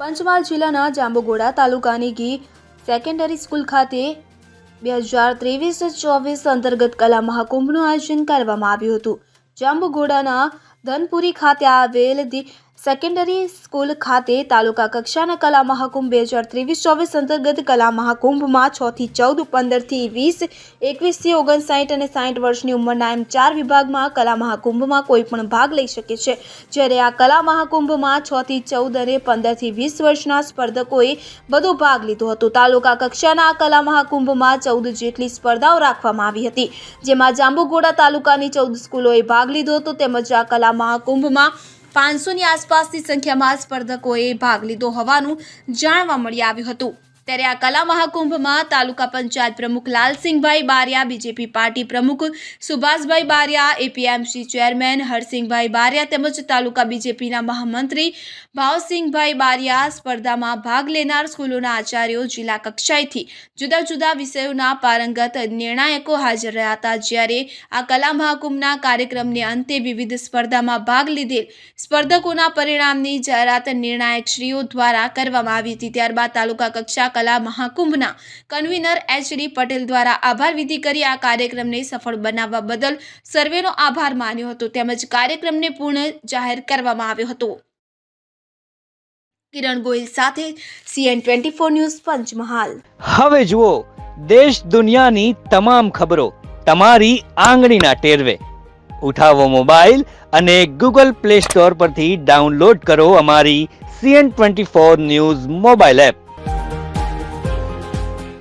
પંચમહાલ જિલ્લાના જાંબુઘોડા તાલુકાની ઘી સેકન્ડરી સ્કૂલ ખાતે બે હજાર ત્રેવીસ ચોવીસ અંતર્ગત કલા મહાકુંભનું આયોજન કરવામાં આવ્યું હતું. જાંબુઘોડાના ધનપુરી ખાતે આવેલ ધી સેકન્ડરી સ્કૂલ ખાતે તાલુકા કક્ષાના કલા મહાકુંભ બે હજાર ત્રેવીસ ચોવીસ અંતર્ગત કલા મહાકુંભમાં છ થી ચૌદ પંદરથી વીસ એકવીસથી ઓગણસાઠ અને સાઠ વર્ષની ઉંમરના એમ ચાર વિભાગમાં કલા મહાકુંભમાં કોઈ પણ ભાગ લઈ શકે છે. જ્યારે આ કલા મહાકુંભમાં છ થી ચૌદ અને પંદરથી વીસ વર્ષના સ્પર્ધકોએ બધો ભાગ લીધો હતો. તાલુકા કક્ષાના આ કલા મહાકુંભમાં ચૌદ જેટલી સ્પર્ધાઓ રાખવામાં આવી હતી. જેમાં જાંબુઘોડા તાલુકાની ચૌદ સ્કૂલોએ ભાગ લીધો હતો. તેમજ આ કલા મહાકુંભમાં પાંચસોની આસપાસની સંખ્યામાં સ્પર્ધકોએ ભાગ લીધો હોવાનું જાણવા મળી આવ્યું હતું. ત્યારે આ કલા મહાકુંભમાં તાલુકા પંચાયત પ્રમુખ લાલસિંહભાઈ બારિયા, બીજેપી પાર્ટી પ્રમુખ સુભાષભાઈ બારિયા, એપીએમસી ચેરમેન હરસિંહભાઈ બારિયા તેમજ તાલુકા બીજેપીના મહામંત્રી ભાવસિંહભાઈ બારિયા સ્પર્ધામાં ભાગ લેનાર સ્કૂલોના આચાર્યો જિલ્લા કક્ષાએથી જુદા જુદા વિષયોના પારંગત નિર્ણાયકો હાજર રહ્યા હતા. જ્યારે આ કલા મહાકુંભના કાર્યક્રમને અંતે વિવિધ સ્પર્ધામાં ભાગ લીધેલ સ્પર્ધકોના પરિણામની જાહેરાત નિર્ણાયકશ્રીઓ દ્વારા કરવામાં આવી હતી. ત્યારબાદ તાલુકા કક્ષા કલા મહાકુંભના કન્વીનર એચડી પટેલ દ્વારા આભાર વિધિ કરી આ કાર્યક્રમને સફળ બનાવવા બદલ સર્વેનો આભાર માન્યો હતો. તેમજ કાર્યક્રમને પૂર્ણ જાહેર કરવામાં આવ્યો હતો. કિરણ ગોયલ સાથે CN twenty four news Panchmahal. હવે જુઓ, દેશ દુનિયાની તમામ ખબરો તમારી આંગળીના ટેરવે. ઉઠાવો મોબાઈલ અને ગૂગલ પ્લે સ્ટોર પરથી ડાઉનલોડ કરો અમારી CN twenty four news mobile app.